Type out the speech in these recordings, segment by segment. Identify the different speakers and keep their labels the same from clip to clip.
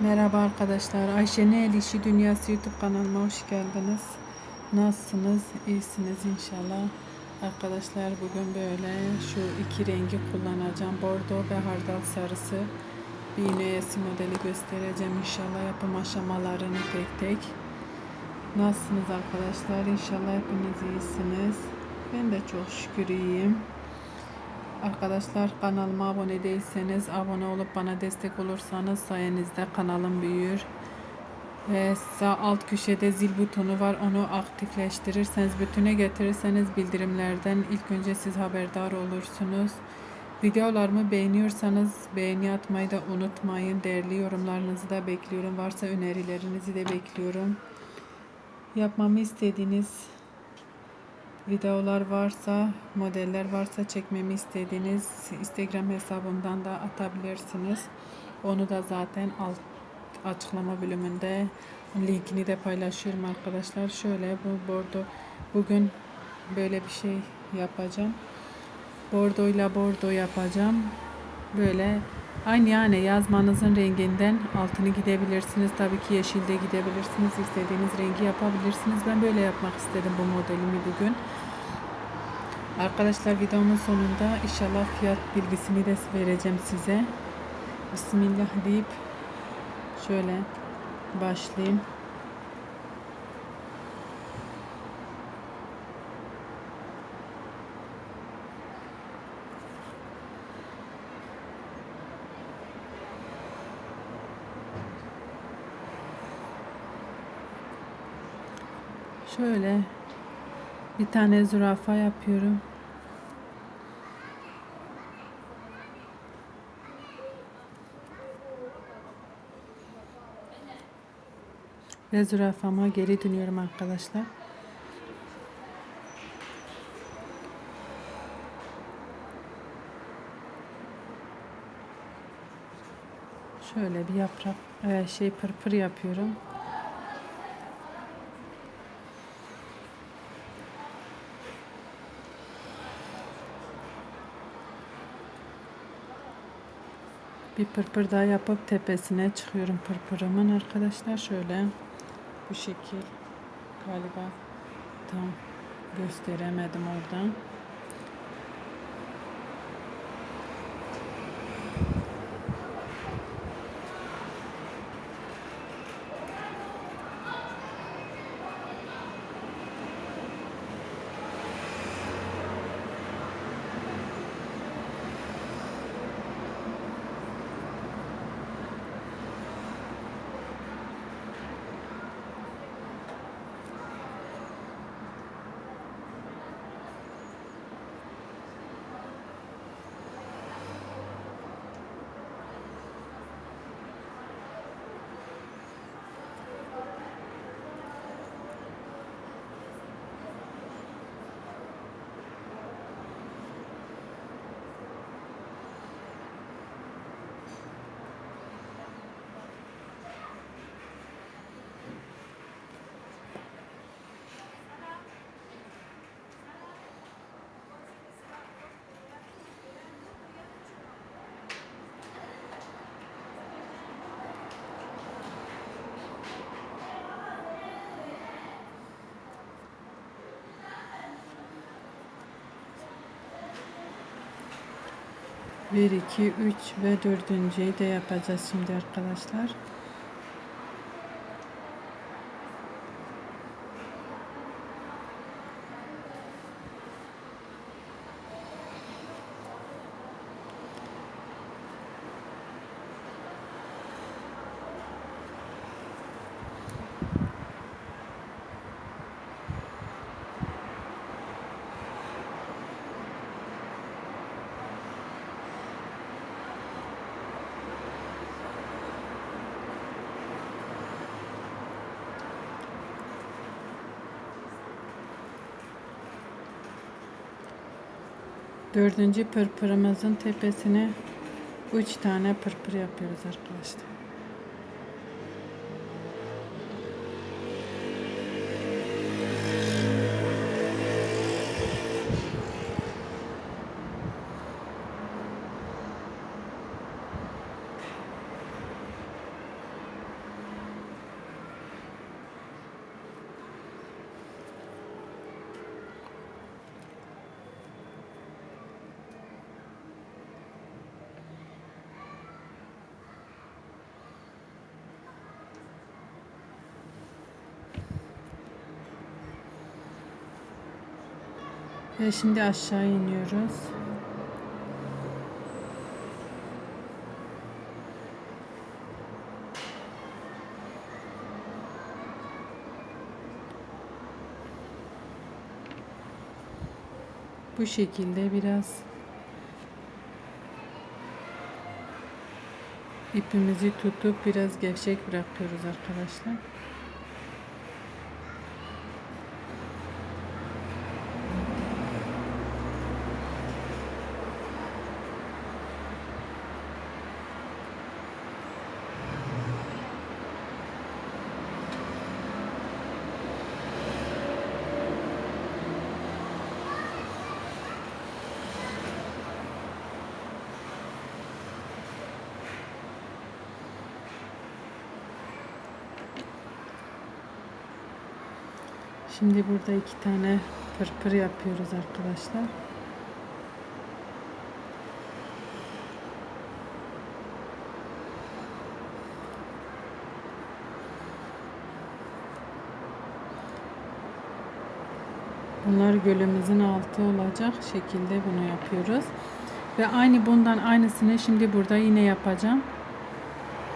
Speaker 1: Merhaba arkadaşlar. Ayşe'nin El İşi Dünyası YouTube kanalıma hoş geldiniz. Nasılsınız? İyisiniz inşallah. Arkadaşlar bugün böyle şu iki rengi kullanacağım. Bordo ve hardal sarısı. Bir iğneyesi modeli göstereceğim inşallah. Yapım aşamalarını tek tek. Nasılsınız arkadaşlar? İnşallah hepiniz iyisiniz. Ben de çok şükür iyiyim. Arkadaşlar kanalıma abone değilseniz abone olup bana destek olursanız sayenizde kanalım büyür. Ve sağ alt köşede zil butonu var. Onu aktifleştirirseniz, bütüne getirirseniz bildirimlerden ilk önce siz haberdar olursunuz. Videolarımı beğeniyorsanız beğeni atmayı da unutmayın. Değerli yorumlarınızı da bekliyorum. Varsa önerilerinizi de bekliyorum. Yapmamı istediğiniz videolar varsa, modeller varsa çekmemi istediğiniz Instagram hesabımdan da atabilirsiniz. Onu da zaten alt açıklama bölümünde linkini de paylaşıyorum arkadaşlar. Şöyle bu bordo bugün böyle bir şey yapacağım. Bordo ile bordo yapacağım. Böyle aynı yani yazmanızın renginden altını gidebilirsiniz. Tabii ki yeşilde gidebilirsiniz. İstediğiniz rengi yapabilirsiniz. Ben böyle yapmak istedim bu modelimi bugün. Arkadaşlar videomun sonunda inşallah fiyat bilgisini de vereceğim size. Bismillah deyip şöyle başlayayım. Şöyle bir tane zürafa yapıyorum. Ve zürafama geri dönüyorum arkadaşlar. Şöyle bir yaprak e, şey pırpır yapıyorum. Bir pırpır daha yapıp tepesine çıkıyorum pırpırımın arkadaşlar. Şöyle bu şekil galiba tam gösteremedim oradan. Bir, iki, üç ve dördüncüyü de yapacağız şimdi arkadaşlar. Dördüncü pırpırımızın tepesine üç tane pırpır yapıyoruz arkadaşlar. Ve şimdi aşağı iniyoruz. Bu şekilde biraz ipimizi tutup biraz gevşek bırakıyoruz arkadaşlar. Şimdi burada iki tane pırpır yapıyoruz arkadaşlar. Bunlar gölümüzün altı olacak şekilde bunu yapıyoruz. Ve aynı bundan aynısını şimdi burada yine yapacağım.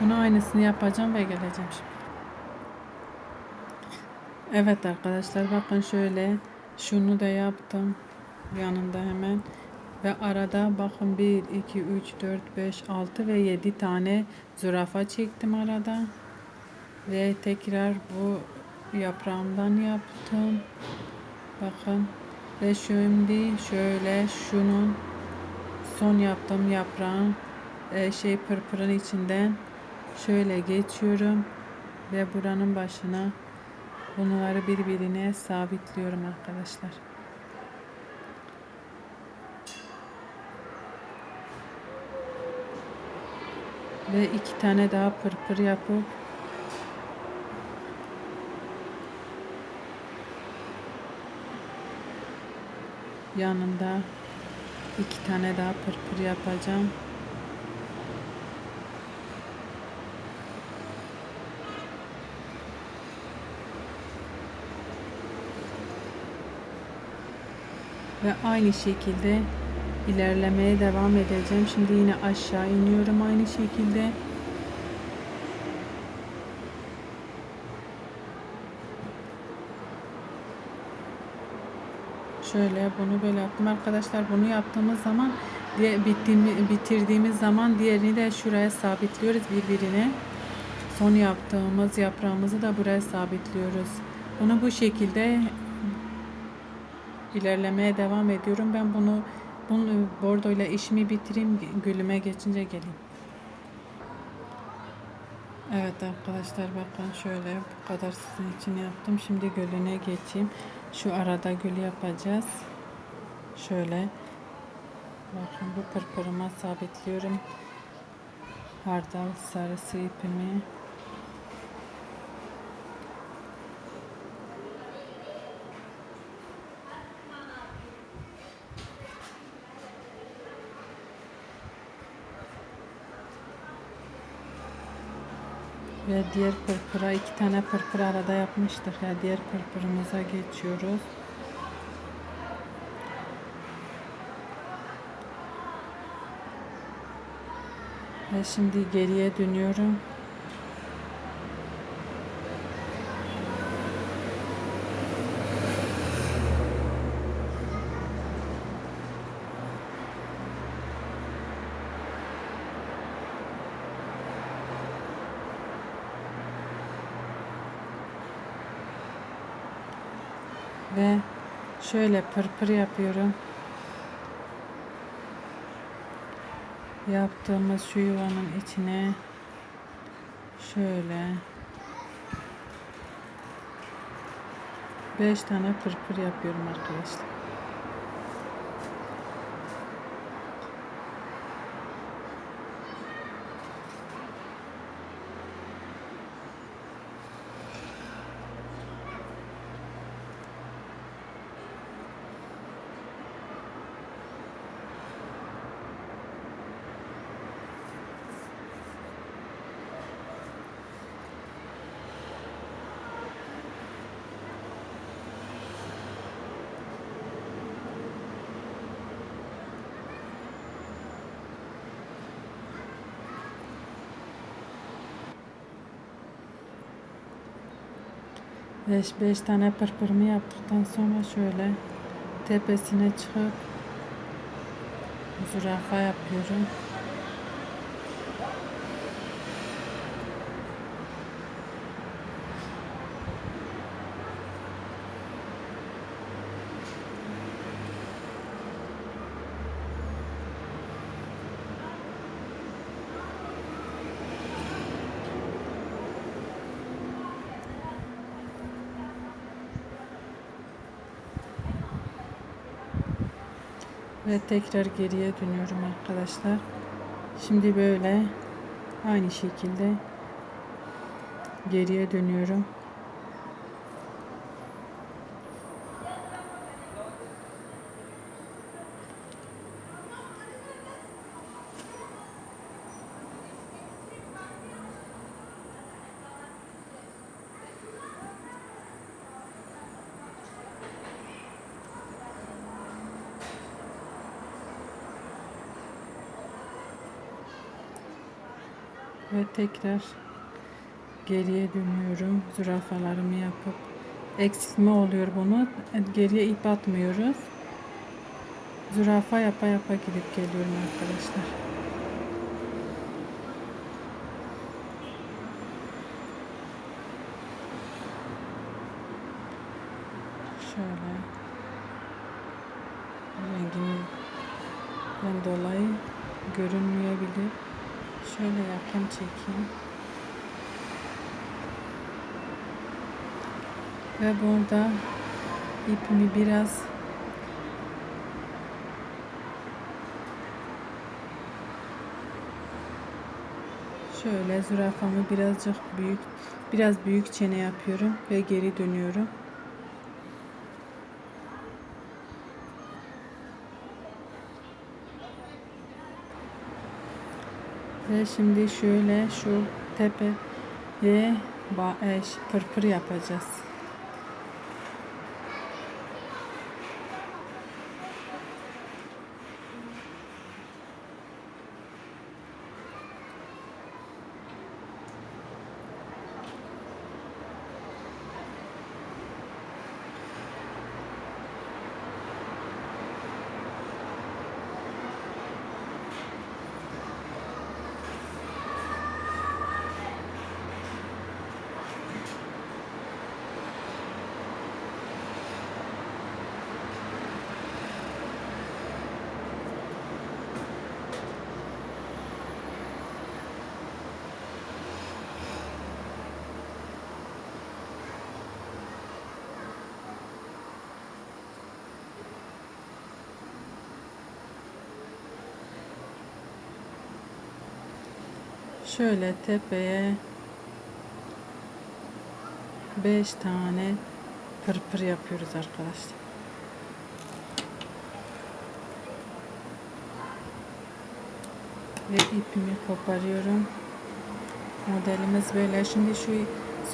Speaker 1: Bunu aynısını yapacağım ve geleceğim şimdi. Evet arkadaşlar bakın şöyle şunu da yaptım yanında hemen ve arada bakın 1 2 3 4 5 6 ve 7 tane zürafa çektim arada ve tekrar bu yaprağımdan yaptım. Bakın ve şimdi şöyle şunun son yaptığım yaprağın e, şey pırpırın içinden şöyle geçiyorum ve buranın başına Bunları birbirine sabitliyorum arkadaşlar. Ve iki tane daha pırpır yapıp yanında iki tane daha pırpır yapacağım. Ve aynı şekilde ilerlemeye devam edeceğim. Şimdi yine aşağı iniyorum aynı şekilde. Şöyle bunu böyle yaptım arkadaşlar. Bunu yaptığımız zaman diye bittiğimi, bitirdiğimiz zaman diğerini de şuraya sabitliyoruz birbirine. Son yaptığımız yaprağımızı da buraya sabitliyoruz. Bunu bu şekilde ilerlemeye devam ediyorum. Ben bunu bunu bordo ile işimi bitireyim. Gülüme geçince geleyim. Evet arkadaşlar bakın şöyle bu kadar sizin için yaptım. Şimdi gölüne geçeyim. Şu arada gül yapacağız. Şöyle bakın bu pırpırıma sabitliyorum. Hardal sarısı ipimi. Ve diğer pırpıra iki tane pırpır arada yapmıştık ya diğer pırpırımıza geçiyoruz. Ve şimdi geriye dönüyorum. ve şöyle pırpır yapıyorum. Yaptığımız şu yuvanın içine şöyle 5 tane pırpır yapıyorum arkadaşlar. 5 5 tane pırpırımı yaptıktan sonra şöyle tepesine çıkıp zürafa yapıyorum. Ve tekrar geriye dönüyorum arkadaşlar. Şimdi böyle aynı şekilde geriye dönüyorum. Ve tekrar geriye dönüyorum. Zürafalarımı yapıp eksilme oluyor bunu. Geriye ip atmıyoruz. Zürafa yapa yapa gidip geliyorum arkadaşlar. Şöyle renginden dolayı görünmeyebilir. Şöyle yakın çekeyim. Ve burada ipimi biraz şöyle zürafamı birazcık büyük biraz büyük çene yapıyorum ve geri dönüyorum. Ve şimdi şöyle şu tepeye ba- pırpır yapacağız. Şöyle tepeye 5 tane pırpır yapıyoruz arkadaşlar. Ve ipimi koparıyorum. Modelimiz böyle. Şimdi şu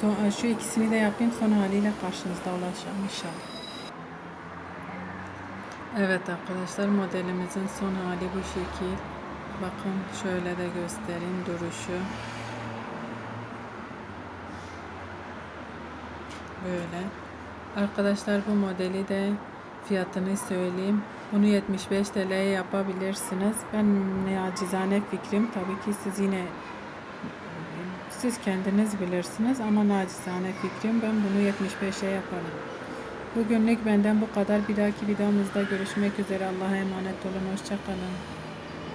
Speaker 1: son, şu ikisini de yapayım son haliyle karşınızda olacağım inşallah. Evet arkadaşlar modelimizin son hali bu şekil. Bakın şöyle de göstereyim duruşu. Böyle. Arkadaşlar bu modeli de fiyatını söyleyeyim. Bunu 75 TL'ye yapabilirsiniz. Ben nacizane fikrim tabii ki siz yine siz kendiniz bilirsiniz ama nacizane fikrim ben bunu 75'e yaparım. Bugünlük benden bu kadar. Bir dahaki videomuzda görüşmek üzere. Allah'a emanet olun. Hoşçakalın.